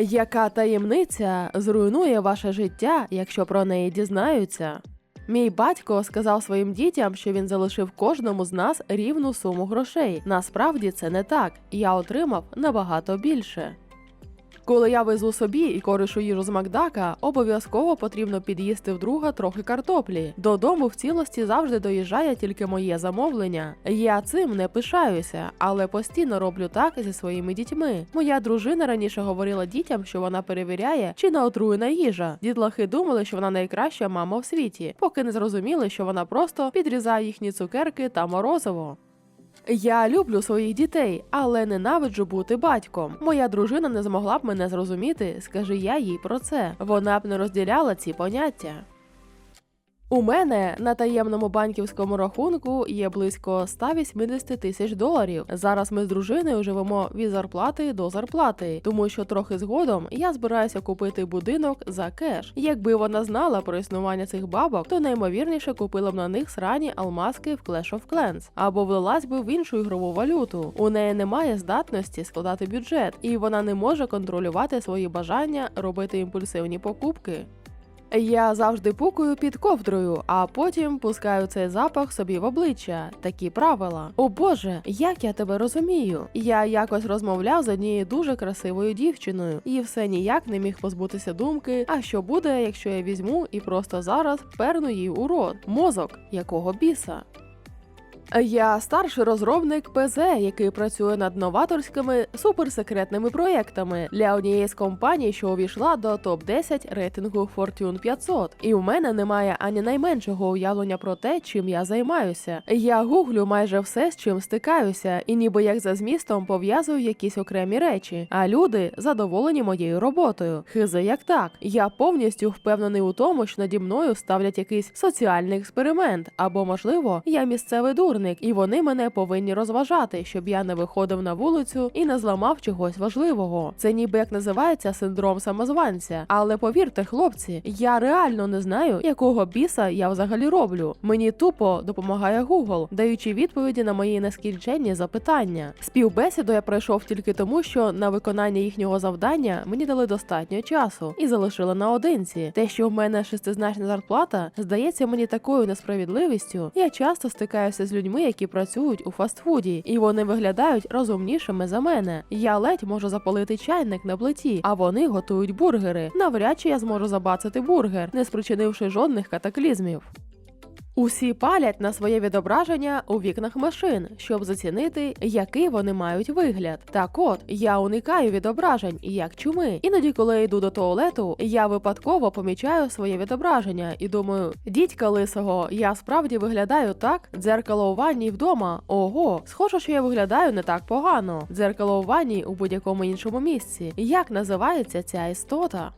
Яка таємниця зруйнує ваше життя, якщо про неї дізнаються? Мій батько сказав своїм дітям, що він залишив кожному з нас рівну суму грошей. Насправді це не так. Я отримав набагато більше. Коли я везу собі і коришу їжу з Макдака, обов'язково потрібно під'їсти вдруга трохи картоплі. Додому в цілості завжди доїжджає тільки моє замовлення. Я цим не пишаюся, але постійно роблю так зі своїми дітьми. Моя дружина раніше говорила дітям, що вона перевіряє, чи не отруєна їжа. Дітлахи думали, що вона найкраща мама в світі, поки не зрозуміли, що вона просто підрізає їхні цукерки та морозиво. Я люблю своїх дітей, але ненавиджу бути батьком. Моя дружина не змогла б мене зрозуміти, скажи я їй про це. Вона б не розділяла ці поняття. У мене на таємному банківському рахунку є близько 180 тисяч доларів. Зараз ми з дружиною живемо від зарплати до зарплати, тому що трохи згодом я збираюся купити будинок за кеш. Якби вона знала про існування цих бабок, то наймовірніше купила б на них срані алмазки в Clash of Clans або влилась би в іншу ігрову валюту. У неї немає здатності складати бюджет, і вона не може контролювати свої бажання робити імпульсивні покупки. Я завжди пукаю під ковдрою, а потім пускаю цей запах собі в обличчя. Такі правила. О Боже, як я тебе розумію. Я якось розмовляв з однією дуже красивою дівчиною, і все ніяк не міг позбутися думки. А що буде, якщо я візьму і просто зараз перну їй у рот? Мозок, якого біса? Я старший розробник ПЗ, який працює над новаторськими суперсекретними проєктами для однієї з компаній, що увійшла до топ 10 рейтингу Fortune 500. І в мене немає ані найменшого уявлення про те, чим я займаюся. Я гуглю майже все, з чим стикаюся, і ніби як за змістом пов'язую якісь окремі речі. А люди задоволені моєю роботою. Хизе як так. Я повністю впевнений у тому, що наді мною ставлять якийсь соціальний експеримент, або можливо, я місцевий дурник, і вони мене повинні розважати, щоб я не виходив на вулицю і не зламав чогось важливого. Це ніби як називається синдром самозванця. Але повірте, хлопці, я реально не знаю, якого біса я взагалі роблю. Мені тупо допомагає Google, даючи відповіді на мої нескінченні запитання. Співбесіду я пройшов тільки тому, що на виконання їхнього завдання мені дали достатньо часу і залишили наодинці. Те, що в мене шестизначна зарплата, здається мені такою несправедливістю. Я часто стикаюся з людьми, які працюють у фастфуді, і вони виглядають розумнішими за мене. Я ледь можу запалити чайник на плиті, а вони готують бургери. Навряд чи я зможу забацати бургер, не спричинивши жодних катаклізмів. Усі палять на своє відображення у вікнах машин, щоб зацінити, який вони мають вигляд. Так от я уникаю відображень, як чуми. Іноді, коли я йду до туалету, я випадково помічаю своє відображення і думаю: дідька лисого, я справді виглядаю так. Дзеркало у ванні вдома. Ого, схоже, що я виглядаю не так погано. Дзеркало у ванні у будь-якому іншому місці. Як називається ця істота?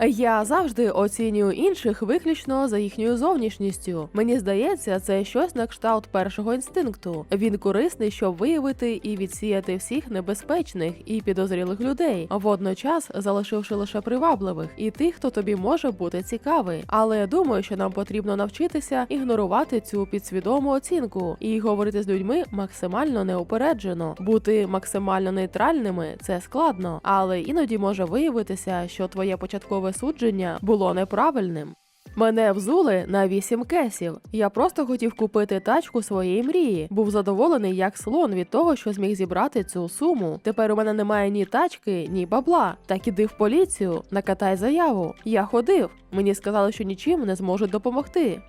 Я завжди оцінюю інших виключно за їхньою зовнішністю. Мені здається, це щось на кшталт першого інстинкту. Він корисний, щоб виявити і відсіяти всіх небезпечних і підозрілих людей, водночас залишивши лише привабливих і тих, хто тобі може бути цікавий. Але я думаю, що нам потрібно навчитися ігнорувати цю підсвідому оцінку і говорити з людьми максимально неупереджено. Бути максимально нейтральними це складно, але іноді може виявитися, що твоє початкове судження було неправильним. Мене взули на 8 кесів. Я просто хотів купити тачку своєї мрії. Був задоволений як слон від того, що зміг зібрати цю суму. Тепер у мене немає ні тачки, ні бабла. Так іди в поліцію, накатай заяву. Я ходив. Мені сказали, що нічим не зможуть допомогти.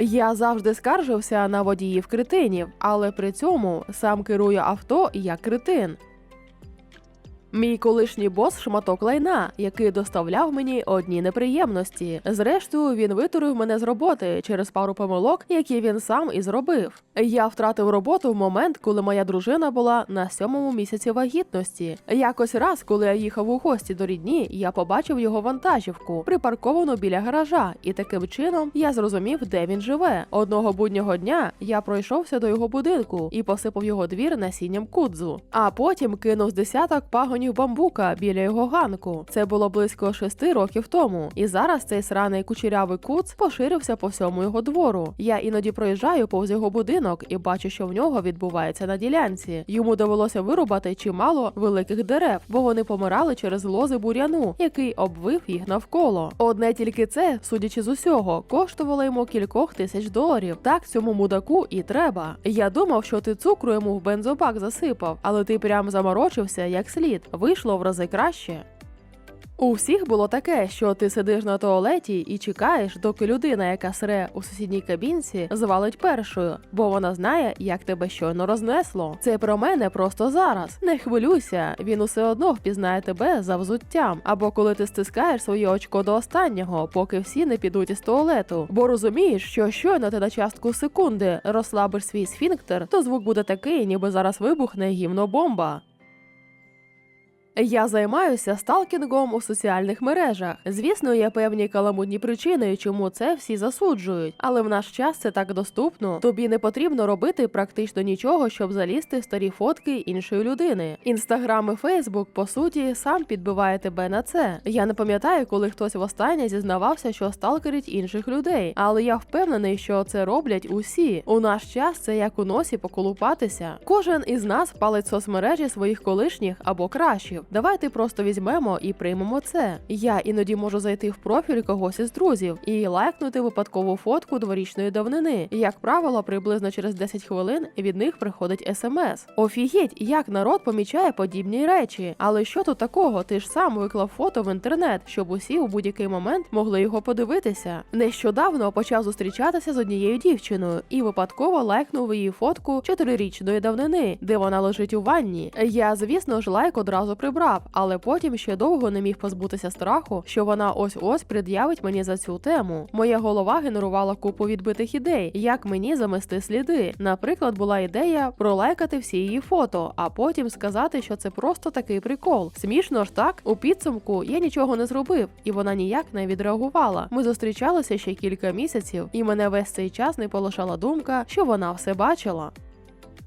Я завжди скаржився на водіїв кретинів, але при цьому сам керую авто як кретин. Мій колишній бос шматок лайна, який доставляв мені одні неприємності. Зрештою, він витурив мене з роботи через пару помилок, які він сам і зробив. Я втратив роботу в момент, коли моя дружина була на сьомому місяці вагітності. Якось раз, коли я їхав у гості до рідні, я побачив його вантажівку, припарковану біля гаража, і таким чином я зрозумів, де він живе. Одного буднього дня я пройшовся до його будинку і посипав його двір насінням кудзу, а потім кинув з десяток пагонів драконів бамбука біля його ганку. Це було близько шести років тому. І зараз цей сраний кучерявий куц поширився по всьому його двору. Я іноді проїжджаю повз його будинок і бачу, що в нього відбувається на ділянці. Йому довелося вирубати чимало великих дерев, бо вони помирали через лози бур'яну, який обвив їх навколо. Одне тільки це, судячи з усього, коштувало йому кількох тисяч доларів. Так цьому мудаку і треба. Я думав, що ти цукру йому в бензобак засипав, але ти прям заморочився як слід. Вийшло в рази краще. У всіх було таке, що ти сидиш на туалеті і чекаєш, доки людина, яка сре у сусідній кабінці, звалить першою, бо вона знає, як тебе щойно рознесло. Це про мене просто зараз. Не хвилюйся, він усе одно впізнає тебе за взуттям. Або коли ти стискаєш своє очко до останнього, поки всі не підуть із туалету. Бо розумієш, що щойно ти на частку секунди розслабиш свій сфінктер, то звук буде такий, ніби зараз вибухне гімнобомба. Я займаюся сталкінгом у соціальних мережах. Звісно, є певні каламутні причини, чому це всі засуджують, але в наш час це так доступно. Тобі не потрібно робити практично нічого, щоб залізти в старі фотки іншої людини. Інстаграм і Фейсбук, по суті, сам підбиває тебе на це. Я не пам'ятаю, коли хтось востаннє зізнавався, що сталкерить інших людей, але я впевнений, що це роблять усі. У наш час це як у носі поколупатися. Кожен із нас палить соцмережі своїх колишніх або кращих. Давайте просто візьмемо і приймемо це. Я іноді можу зайти в профіль когось із друзів і лайкнути випадкову фотку дворічної давнини. Як правило, приблизно через 10 хвилин від них приходить смс. Офігеть, як народ помічає подібні речі. Але що тут такого? Ти ж сам виклав фото в інтернет, щоб усі у будь-який момент могли його подивитися. Нещодавно почав зустрічатися з однією дівчиною і випадково лайкнув її фотку чотирирічної давнини, де вона лежить у ванні. Я, звісно ж, лайк одразу прибрав, але потім ще довго не міг позбутися страху, що вона ось ось пред'явить мені за цю тему. Моя голова генерувала купу відбитих ідей, як мені замести сліди. Наприклад, була ідея пролайкати всі її фото, а потім сказати, що це просто такий прикол. Смішно ж так? У підсумку я нічого не зробив, і вона ніяк не відреагувала. Ми зустрічалися ще кілька місяців, і мене весь цей час не полишала думка, що вона все бачила.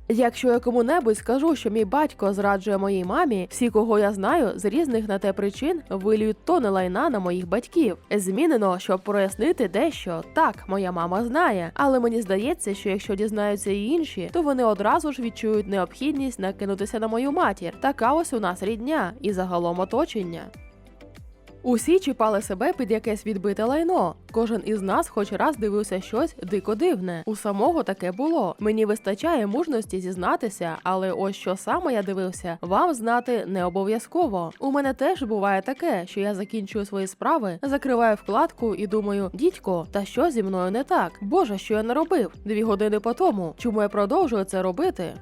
Якщо я кому-небудь скажу, що мій батько зраджує моїй мамі, всі, кого я знаю, з різних на те причин вилюють тони лайна на моїх батьків. Змінено, щоб прояснити дещо. Так, моя мама знає, але мені здається, що якщо дізнаються і інші, то вони одразу ж відчують необхідність накинутися на мою матір. Така ось у нас рідня і загалом оточення. Усі чіпали себе під якесь відбите лайно. Кожен із нас хоч раз дивився щось дико дивне. У самого таке було. Мені вистачає мужності зізнатися, але ось що саме я дивився, вам знати не обов'язково. У мене теж буває таке, що я закінчую свої справи, закриваю вкладку і думаю, дідько, та що зі мною не так? Боже, що я наробив? Дві години по тому. Чому я продовжую це робити?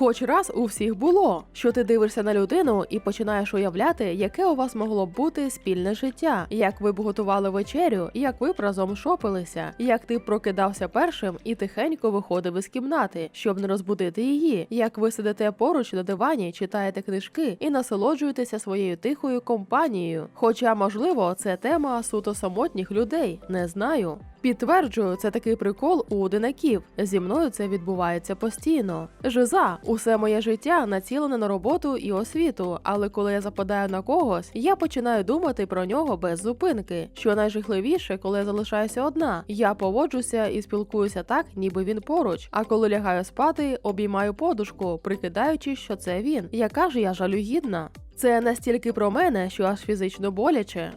Хоч раз у всіх було, що ти дивишся на людину і починаєш уявляти, яке у вас могло б бути спільне життя, як ви б готували вечерю, як ви б разом шопилися, як ти прокидався першим і тихенько виходив із кімнати, щоб не розбудити її, як ви сидите поруч на дивані, читаєте книжки і насолоджуєтеся своєю тихою компанією. Хоча, можливо, це тема суто самотніх людей, не знаю. Підтверджую, це такий прикол у одинаків. Зі мною це відбувається постійно. Жиза, усе моє життя націлене на роботу і освіту, але коли я западаю на когось, я починаю думати про нього без зупинки. Що найжахливіше, коли я залишаюся одна, я поводжуся і спілкуюся так, ніби він поруч. А коли лягаю спати, обіймаю подушку, прикидаючи, що це він. Яка ж я жалюгідна? Це настільки про мене, що аж фізично боляче.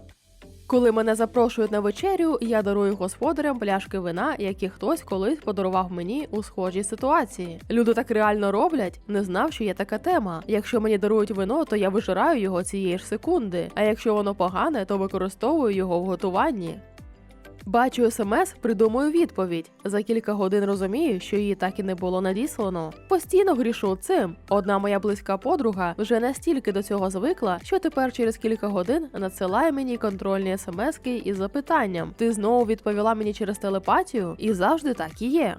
Коли мене запрошують на вечерю, я дарую господарям пляшки вина, які хтось колись подарував мені у схожій ситуації. Люди так реально роблять, не знав, що є така тема. Якщо мені дарують вино, то я вижираю його цієї ж секунди. А якщо воно погане, то використовую його в готуванні. Бачу смс, придумую відповідь. За кілька годин розумію, що її так і не було надіслано. Постійно грішу цим. Одна моя близька подруга вже настільки до цього звикла, що тепер через кілька годин надсилає мені контрольні смски із запитанням: ти знову відповіла мені через телепатію? І завжди так і є.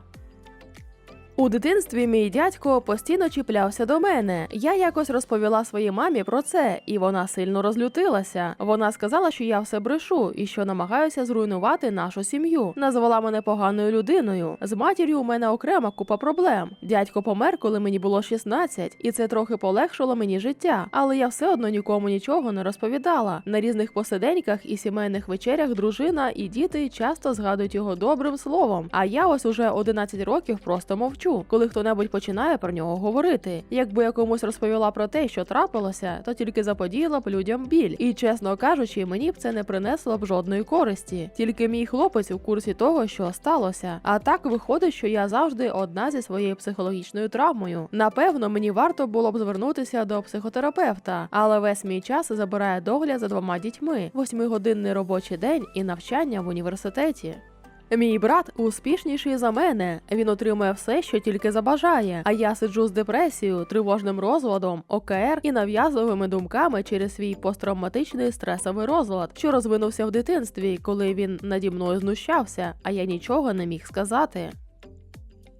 У дитинстві мій дядько постійно чіплявся до мене. Я якось розповіла своїй мамі про це, і вона сильно розлютилася. Вона сказала, що я все брешу і що намагаюся зруйнувати нашу сім'ю. Назвала мене поганою людиною. З матір'ю у мене окрема купа проблем. Дядько помер, коли мені було 16, і це трохи полегшило мені життя. Але я все одно нікому нічого не розповідала. На різних посиденьках і сімейних вечерях дружина і діти часто згадують його добрим словом. А я ось уже 11 років просто мовчу, коли хто-небудь починає про нього говорити. Якби я комусь розповіла про те, що трапилося, то тільки заподіяла б людям біль. І чесно кажучи, мені б це не принесло б жодної користі. Тільки мій хлопець у курсі того, що сталося. А так виходить, що я завжди одна зі своєю психологічною травмою. Напевно, мені варто було б звернутися до психотерапевта, але весь мій час забирає догляд за двома дітьми, восьмигодинний робочий день і навчання в університеті. Мій брат успішніший за мене. Він отримує все, що тільки забажає. А я сиджу з депресією, тривожним розладом, ОКР і нав'язливими думками через свій посттравматичний стресовий розлад, що розвинувся в дитинстві, коли він наді мною знущався, а я нічого не міг сказати.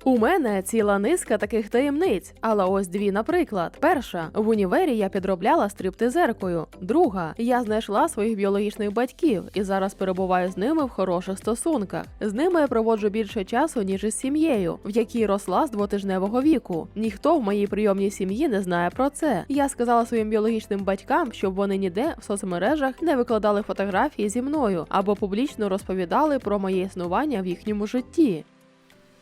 У мене ціла низка таких таємниць, але ось дві, наприклад. Перша в універі я підробляла стриптизеркою. Друга я знайшла своїх біологічних батьків і зараз перебуваю з ними в хороших стосунках. З ними я проводжу більше часу ніж із сім'єю, в якій росла з двотижневого віку. Ніхто в моїй прийомній сім'ї не знає про це. Я сказала своїм біологічним батькам, щоб вони ніде в соцмережах не викладали фотографії зі мною або публічно розповідали про моє існування в їхньому житті.